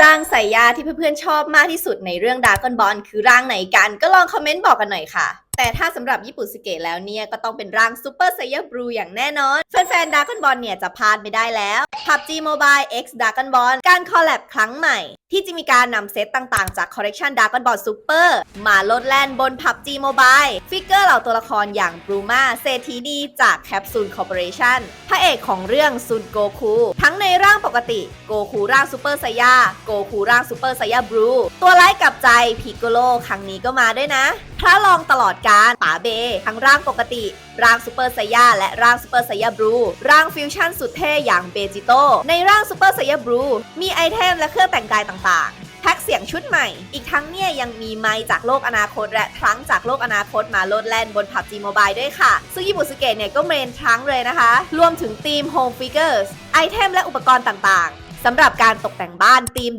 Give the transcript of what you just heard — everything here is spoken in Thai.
ร่างสายยาที่เพื่อนๆชอบมากที่สุดในเรื่องด a r กอนบอลคือร่างไหนกัน ก็ลองคอมเมนต์บอกกันหน่อยค่ะ แต่ถ้าสำหรับญี่ปุ่นสเกตแล้วเนี่ย ก็ต้องเป็นร่างซูเปอร์ไซยาบลูอย่างแน่นอน แฟนๆด a r ก o n บอลเนี่ยจะพลาดไม่ได้แล้ว PUBG Mobile X d a r k o n Ball การคอลแลบครั้งใหม่ ที่จะมีการนำเซตต่างๆ จากคอลเลกชัน d a r k o n Ball Super มาลดแล่นบน PUBG Mobile ฟิกเกอร์เหล่าตัวละครอย่างบรูมาเซทีดีจาก Capsule Corporation พระเอกของเรื่องซุนโกคูทั้งในร่างปกติโกคูร่างซูเปอร์ไซยาโกคูร่างซูเปอร์ไซยาบลูตัวไร้ายกับใจพิกโกโลครั้งนี้ก็มาด้วยนะพระรองตลอดการป๋าเบ ทั้งร่างปกติ ร่างซูเปอร์ไซยาและร่างซูเปอร์ไซยาบลูร่างฟิวชั่นสุดเท่อย่างเบจิโตในร่างซูเปอร์ไซยาบลูมีไอเทมและเครื่องแต่งกายต่างๆ แพ็กเสียงชุดใหม่ อีกทั้งเนี่ยยังมีไมค์จากโลกอนาคต และทรั้งจากโลกอนาคตมาโลดแล่นบน PUBG Mobile ด้วยค่ะ ซึ่งญี่ปุ่นสเกตเนี่ยก็เมนทรั้งเลยนะคะ รวมถึงทีม Home Figures ไอเทมและอุปกรณ์ต่างๆสำหรับการตกแต่งบ้านทีม